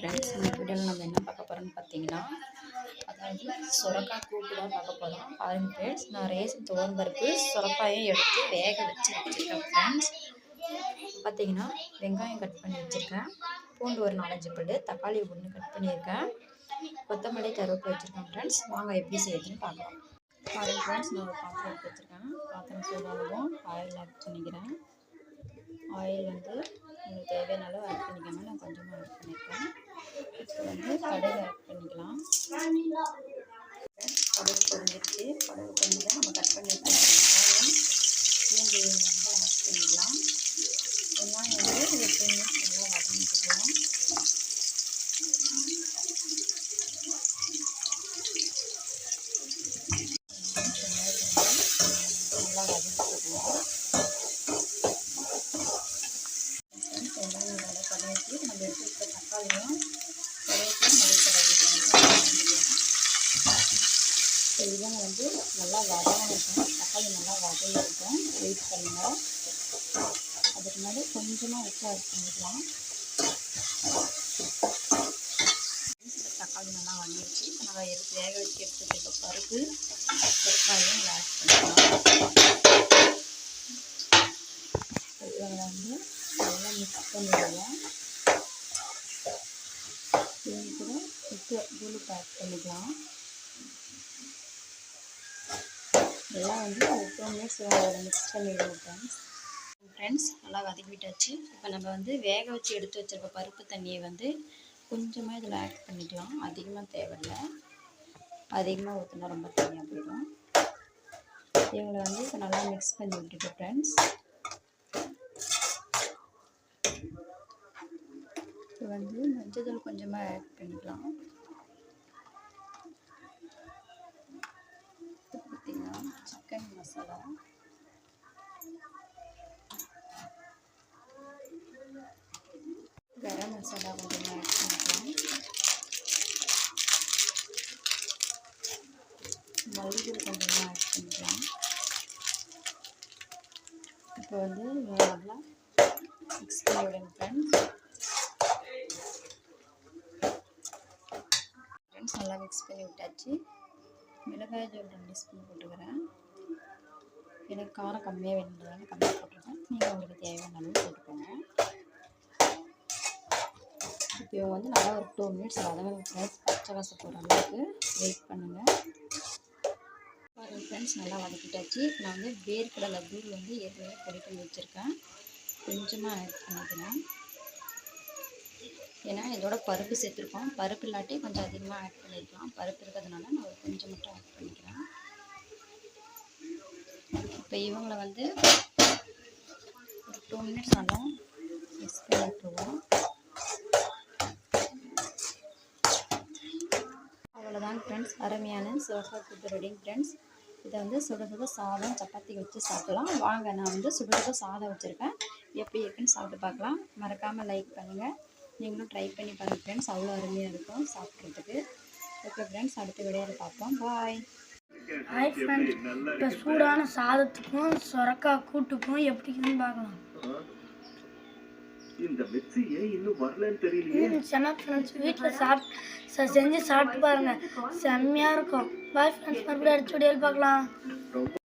Friends இந்த வீடியோவில் நம்ம என்ன பார்க்க போகிறோம்னு பார்த்தீங்கன்னா அதாவது சுரக்காய் கூட்டு தான் பார்க்க போகிறோம் பாருங்க ஃப்ரெண்ட்ஸ் நான் ரேசன் தோன்பருப்பு சுரக்காயும் எடுத்து வேக வச்சு வச்சுருக்கேன் ஃப்ரெண்ட்ஸ் பார்த்தீங்கன்னா வெங்காயம் கட் பண்ணி வச்சுருக்கேன். பூண்டு ஒரு நாலஞ்சு பல்லு தக்காளி ஒன்று கட் பண்ணியிருக்கேன். கொத்தமல்லி கருவேப்பிலை வச்சுருக்கேன் ஃப்ரெண்ட்ஸ் வாங்க எப்படி செய்யுதுன்னு பார்க்கலாம். பாருங்க ஃப்ரெண்ட்ஸ் நான் ஒரு பாத்திரம் எடுத்து வச்சுருக்கேன். பாத்திரம் சூடாகவும் ஆயில் ஆட் பண்ணிக்கிறேன். ஆயில் வந்து உங்களுக்கு தேவையான அளவு ஆட் பண்ணிக்காமல் நான் கொஞ்சமாக ஆட் பண்ணிக்கிறேன். வந்து கடுகு ஆட் பண்ணிக்கலாம். கடுகு பொரிஞ்சிருச்சு கடுகு பொரிஞ்சதை நம்ம கட் பண்ணி வச்சுருக்கோம் பூண்டு வந்து ஆட் பண்ணிக்கலாம். வெங்காயம் வந்து ஒரு டூ மினிட்ஸ் நல்லா வதங்கிக்கலாம் வெங்காயம் நல்லா பண்ணிட்டு நம்ம எடுத்து தக்காளியும் கருவேப்பிலை மல்லித்தலையும் ஸோ இவங்க வந்து நல்லா வதங்கட்டும். தக்காளி நல்லா வதங்கிருக்கும் வெயிட் பண்ணுங்கள் அதுக்கு முன்னாடி கொஞ்சமாக உப்பு ஆட் பண்ணிக்கலாம் தக்காளி நல்லா வதங்கிருச்சு இப்போ நம்ம எடுத்து வேக வச்சு எடுத்து பருப்பு வெங்காயம் ஆட் பண்ணிக்கலாம். இவங்களை வந்து நல்லா மிக்ஸ் பண்ணிடுவோம் இவங்க கூட உப்பு தூளுக்கு ஆட் பண்ணிக்கலாம். இதெல்லாம் வந்து ஒரு டூ மினிட்ஸ் மிக்ஸ் பண்ணிடுவோம் ஃப்ரெண்ட்ஸ் ஃப்ரெண்ட்ஸ் நல்லா வதக்கி விட்டாச்சு இப்போ நம்ம வந்து வேக வச்சு எடுத்து வச்சுருக்க பருப்பு தண்ணியை வந்து கொஞ்சமாக இதில் ஆட் பண்ணிக்கலாம். அதிகமாக தேவையில்லை. அதிகமாக ஊற்றினா ரொம்ப தனியாக போயிடும். இவங்களை வந்து இப்போ நல்லா மிக்ஸ் பண்ணி விட்டுட்டு ஃப்ரெண்ட்ஸ் இப்போ வந்து மஞ்சள் கொஞ்சமாக ஆட் பண்ணிக்கலாம் பார்த்தீங்கன்னா சொல்லலாம் கரம் மசாலா கொஞ்சமாக ஆட் பண்ணிக்கலாம். மல்லித்தூள் கொஞ்சமாக ஆட் பண்ணிக்கலாம். இப்போ வந்து இதை நல்லா மிக்ஸ் பண்ணி விடுங்க ஃப்ரெண்ட்ஸ் ஃப்ரெண்ட்ஸ் நல்லா மிக்ஸ் பண்ணி விட்டாச்சு மிளகாய் தூள் ரெண்டு ஸ்பூன் போட்டுக்கிறேன். எனக்கு காரம் கம்மியாக வேணுன்றதால கம்மியாக போட்டிருக்கேன். நீங்கள் உங்களுக்கு தேவையான அளவு போட்டுக்கோங்க. இப்போ இவங்க வந்து நல்லா ஒரு டூ மினிட்ஸ் வதங்க ஃப்ரெண்ட்ஸ் பச்சை வாசம் போகிற அளவுக்கு வெயிட் பண்ணுங்கள் பாருங்கள் ஃப்ரெண்ட்ஸ் நல்லா வதக்கிட்டாச்சு. நான் வந்து வேர்க்கடலை தூள் வந்து ஏற்கனவே பொடி பண்ணி வச்சுருக்கேன். கொஞ்சமாக ஆட் பண்ணிக்கிறேன் ஏன்னா இதோட பருப்பு சேர்த்துருக்கோம். பருப்பு இல்லாட்டி கொஞ்சம் அதிகமாக ஆட் பண்ணியிருக்கலாம் பருப்பு இருக்கிறதுனால நான் ஒரு கொஞ்சம் மட்டும் ஆட் பண்ணிக்கிறேன். இப்போ இவங்கள வந்து ஒரு டூ மினிட்ஸ் ஆனால் மிக்ஸ் பண்ணி விட்டுருவோம் அவ்வளோதான் ஃப்ரெண்ட்ஸ் அருமையான சோஃபா ஃபுட் ரெடிங் ஃப்ரெண்ட்ஸ் இதை வந்து சுட சுட சாதம் சப்பாத்தி வச்சு சாப்பிடலாம். வாங்க நான் வந்து சுட சுட சாதம் வச்சுருக்கேன். எப்படி இருக்குன்னு சாப்பிட்டு பார்க்கலாம். மறக்காமல் லைக் பண்ணுங்கள் நீங்களும் ட்ரை பண்ணி பாருங்கள் ஃப்ரெண்ட்ஸ் அவ்வளோ அருமையாக இருக்கும் சாப்பிட்றதுக்கு. ஓகே ஃப்ரெண்ட்ஸ் அடுத்த விடையாக பார்ப்போம். பாய் ஹாய் ஃப்ரெண்ட்ஸ் இப்போ சூடான சாதத்துக்கும் சொரக்காய் கூட்டுக்கும் எப்படி இருக்குன்னு பார்க்கலாம். இந்த மிக்ஸி ஏன் இன்னும் வரலன்னு தெரியலையே. ம் செம்ம ஃப்ரெண்ட்ஸ் வீட்டில் சாப்பிட்டு செஞ்சு சாப்பிட்டு பாருங்கள் செம்மையாக இருக்கும். பாய் ஃப்ரெண்ட்ஸ் மறுபடியும் அடுத்த வீடியோவில் பார்க்கலாம்.